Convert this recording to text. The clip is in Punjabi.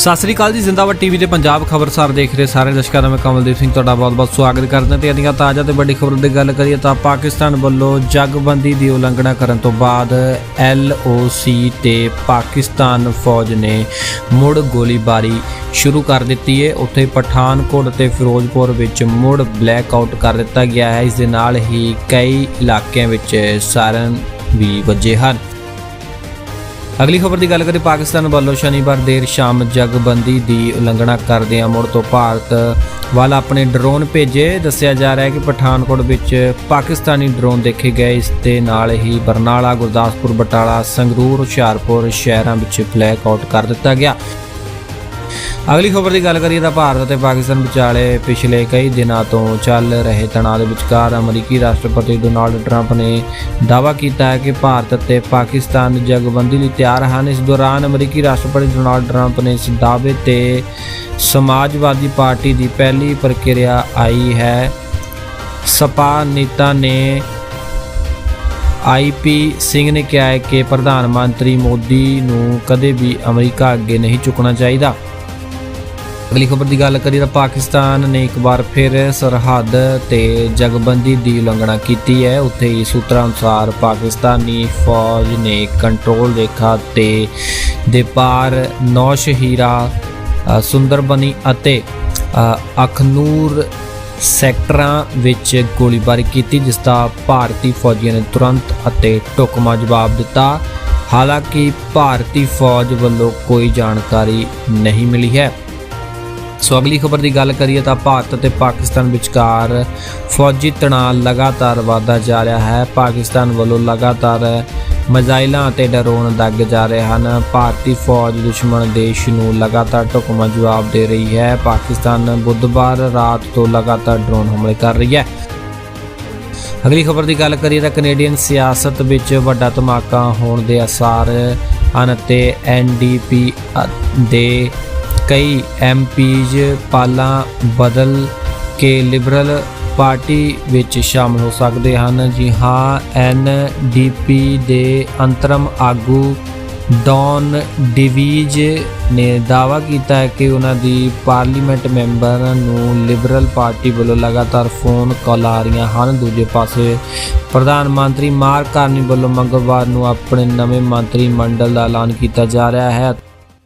ਸਤਿ ਸ੍ਰੀ ਅਕਾਲ ਜੀ, ਜ਼ਿੰਦਾਬਾਦ ਟੀਵੀ ਦੇ ਪੰਜਾਬ ਖਬਰਸਾਰ ਦੇਖ ਰਹੇ ਸਾਰੇ ਦਰਸ਼ਕਾਂ ਦਾ ਮੈਂ ਕਮਲਦੀਪ ਸਿੰਘ ਤੁਹਾਡਾ ਬਹੁਤ-ਬਹੁਤ ਸਵਾਗਤ ਕਰਦਾ ਤੇ ਅਦੀਆਂ ਤਾਜ਼ਾ ਤੇ ਵੱਡੀ ਖਬਰ ਦੀ ਗੱਲ ਕਰੀਏ ਤਾਂ ਪਾਕਿਸਤਾਨ ਵੱਲੋਂ ਜਗਬੰਦੀ ਦੀ ਉਲੰਘਣਾ ਕਰਨ ਤੋਂ ਬਾਅਦ ਐਲਓਸੀ ਤੇ ਪਾਕਿਸਤਾਨ ਫੌਜ ਨੇ ਮੁੜ ਗੋਲੀਬਾਰੀ ਸ਼ੁਰੂ ਕਰ ਦਿੱਤੀ ਹੈ। ਉੱਥੇ ਪਠਾਨਕੋਟ ਤੇ ਫਿਰੋਜ਼ਪੁਰ ਵਿੱਚ ਮੁੜ ਬਲੈਕ ਆਊਟ ਕਰ ਦਿੱਤਾ ਗਿਆ ਹੈ। ਇਸ ਦੇ ਨਾਲ ਹੀ ਕਈ ਇਲਾਕਿਆਂ ਵਿੱਚ ਸਾਰਨ ਵੀ ਵੱਜੇ ਹਨ। ਅਗਲੀ ਖਬਰ ਦੀ ਗੱਲ ਕਰੀਏ, ਪਾਕਿਸਤਾਨ ਵੱਲੋਂ ਸ਼ਨੀਵਾਰ ਦੇਰ ਸ਼ਾਮ ਜਗਬੰਦੀ ਦੀ ਉਲੰਘਣਾ ਕਰਦਿਆਂ ਮੁੜ ਤੋਂ ਭਾਰਤ ਵੱਲ ਆਪਣੇ ਡਰੋਨ ਭੇਜੇ। ਦੱਸਿਆ ਜਾ ਰਿਹਾ ਹੈ ਕਿ ਪਠਾਨਕੋਟ ਵਿੱਚ ਪਾਕਿਸਤਾਨੀ ਡਰੋਨ ਦੇਖੇ ਗਏ। ਇਸ ਦੇ ਨਾਲ ਹੀ ਬਰਨਾਲਾ, ਗੁਰਦਾਸਪੁਰ, ਬਟਾਲਾ, ਸੰਗਰੂਰ, ਹੁਸ਼ਿਆਰਪੁਰ ਸ਼ਹਿਰਾਂ ਵਿੱਚ ਬਲੈਕ ਆਊਟ ਕਰ ਦਿੱਤਾ ਗਿਆ। ਅਗਲੀ ਖਬਰ ਦੀ ਗੱਲ ਕਰੀਏ ਤਾਂ ਭਾਰਤ ਅਤੇ ਪਾਕਿਸਤਾਨ ਵਿਚਾਲੇ ਪਿਛਲੇ ਕਈ ਦਿਨਾਂ ਤੋਂ ਚੱਲ ਰਹੇ ਤਣਾਅ ਦੇ ਵਿਚਕਾਰ ਅਮਰੀਕੀ ਰਾਸ਼ਟਰਪਤੀ ਡੋਨਾਲਡ ਟਰੰਪ ਨੇ ਦਾਅਵਾ ਕੀਤਾ ਹੈ ਕਿ ਭਾਰਤ ਅਤੇ ਪਾਕਿਸਤਾਨ ਜਗਬੰਦੀ ਲਈ ਤਿਆਰ ਹਨ। ਇਸ ਦੌਰਾਨ ਅਮਰੀਕੀ ਰਾਸ਼ਟਰਪਤੀ ਡੋਨਾਲਡ ਟਰੰਪ ਨੇ ਇਸ ਦਾਅਵੇ ਤੇ ਸਮਾਜਵਾਦੀ ਪਾਰਟੀ ਦੀ ਪਹਿਲੀ ਪ੍ਰਕਿਰਿਆ ਆਈ ਹੈ। ਸਪਾ ਨੇਤਾ ਨੇ ਆਈਪੀ ਸਿੰਘ ਨੇ ਕਿਹਾ ਹੈ ਕਿ ਪ੍ਰਧਾਨ ਮੰਤਰੀ ਮੋਦੀ ਨੂੰ ਕਦੇ ਵੀ ਅਮਰੀਕਾ ਅੱਗੇ ਨਹੀਂ ਝੁਕਣਾ ਚਾਹੀਦਾ। ਅਗਲੀ ਖਬਰ ਦੀ ਗੱਲ ਕਰੀਏ ਤਾਂ ਪਾਕਿਸਤਾਨ ਨੇ ਇੱਕ ਵਾਰ ਫਿਰ ਸਰਹੱਦ ਤੇ ਜਗਬੰਦੀ ਦੀ ਉਲੰਘਣਾ ਕੀਤੀ ਹੈ। ਉੱਥੇ ਹੀ ਸੂਤਰਾਂ ਅਨੁਸਾਰ ਪਾਕਿਸਤਾਨੀ ਫੌਜ ਨੇ ਕੰਟਰੋਲ ਰੇਖਾ ਤੇ ਦੇ ਪਾਰ ਨੌਸ਼ਹੀਰਾ ਸੁੰਦਰਬਨੀ ਅਤੇ ਅਖਨੂਰ ਸੈਕਟਰਾਂ ਵਿੱਚ ਗੋਲੀਬਾਰੀ ਕੀਤੀ, ਜਿਸ ਦਾ ਭਾਰਤੀ ਫੌਜੀਆਂ ਨੇ ਤੁਰੰਤ ਅਤੇ ਢੁਕਵਾਂ ਜਵਾਬ ਦਿੱਤਾ। ਹਾਲਾਂਕਿ ਭਾਰਤੀ ਫੌਜ ਵੱਲੋਂ ਕੋਈ ਜਾਣਕਾਰੀ ਨਹੀਂ ਮਿਲੀ ਹੈ। ਸੋ ਅਗਲੀ ਖਬਰ ਦੀ ਗੱਲ ਕਰੀਏ ਤਾਂ ਭਾਰਤ ਅਤੇ ਪਾਕਿਸਤਾਨ ਵਿਚਕਾਰ ਫੌਜੀ ਤਣਾਅ ਲਗਾਤਾਰ ਵਧਦਾ ਜਾ ਰਿਹਾ ਹੈ। ਪਾਕਿਸਤਾਨ ਵੱਲੋਂ ਲਗਾਤਾਰ ਮਜ਼ਾਈਲਾਂ ਅਤੇ ਡਰੋਨ ਦਾਗੇ ਜਾ ਰਹੇ ਹਨ। ਭਾਰਤੀ ਫੌਜ ਦੁਸ਼ਮਣ ਦੇਸ਼ ਨੂੰ ਲਗਾਤਾਰ ਢੁਕਵਾਂ ਜਵਾਬ ਦੇ ਰਹੀ ਹੈ। ਪਾਕਿਸਤਾਨ ਬੁੱਧਵਾਰ ਰਾਤ ਤੋਂ ਲਗਾਤਾਰ ਡਰੋਨ ਹਮਲੇ ਕਰ ਰਹੀ ਹੈ। ਅਗਲੀ ਖਬਰ ਦੀ ਗੱਲ ਕਰੀਏ ਤਾਂ ਕੈਨੇਡੀਅਨ ਸਿਆਸਤ ਵਿੱਚ ਵੱਡਾ ਧਮਾਕਾ ਹੋਣ ਦੇ ਅਸਾਰ ਹਨ ਤੇ ਐਨਡੀਪੀ ਦੇ ਕਈ ਐਮਪੀਜ਼ ਪਾਲਾਂ ਬਦਲ ਕੇ ਲਿਬਰਲ ਪਾਰਟੀ ਵਿੱਚ ਸ਼ਾਮਲ ਹੋ ਸਕਦੇ ਹਨ। ਜੀ ਹਾਂ ਐਨਡੀਪੀ ਦੇ ਅੰਤਰਮ ਆਗੂ ਡੌਨ ਡਿਵੀਜ ਨੇ ਦਾਅਵਾ ਕੀਤਾ ਹੈ ਕਿ ਉਹਨਾਂ ਦੀ ਪਾਰਲੀਮੈਂਟ ਮੈਂਬਰਾਂ ਨੂੰ ਲਿਬਰਲ ਪਾਰਟੀ ਵੱਲੋਂ ਲਗਾਤਾਰ ਫੋਨ ਕਾਲ ਆ ਰਹੀਆਂ ਹਨ। ਦੂਜੇ ਪਾਸੇ, ਪ੍ਰਧਾਨ ਮੰਤਰੀ ਮਾਰਕ ਕਾਰਨੀ ਵੱਲੋਂ ਮੰਗਲਵਾਰ ਨੂੰ ਆਪਣੇ ਨਵੇਂ ਮੰਤਰੀ ਮੰਡਲ ਦਾ ਐਲਾਨ ਕੀਤਾ ਜਾ ਰਿਹਾ ਹੈ।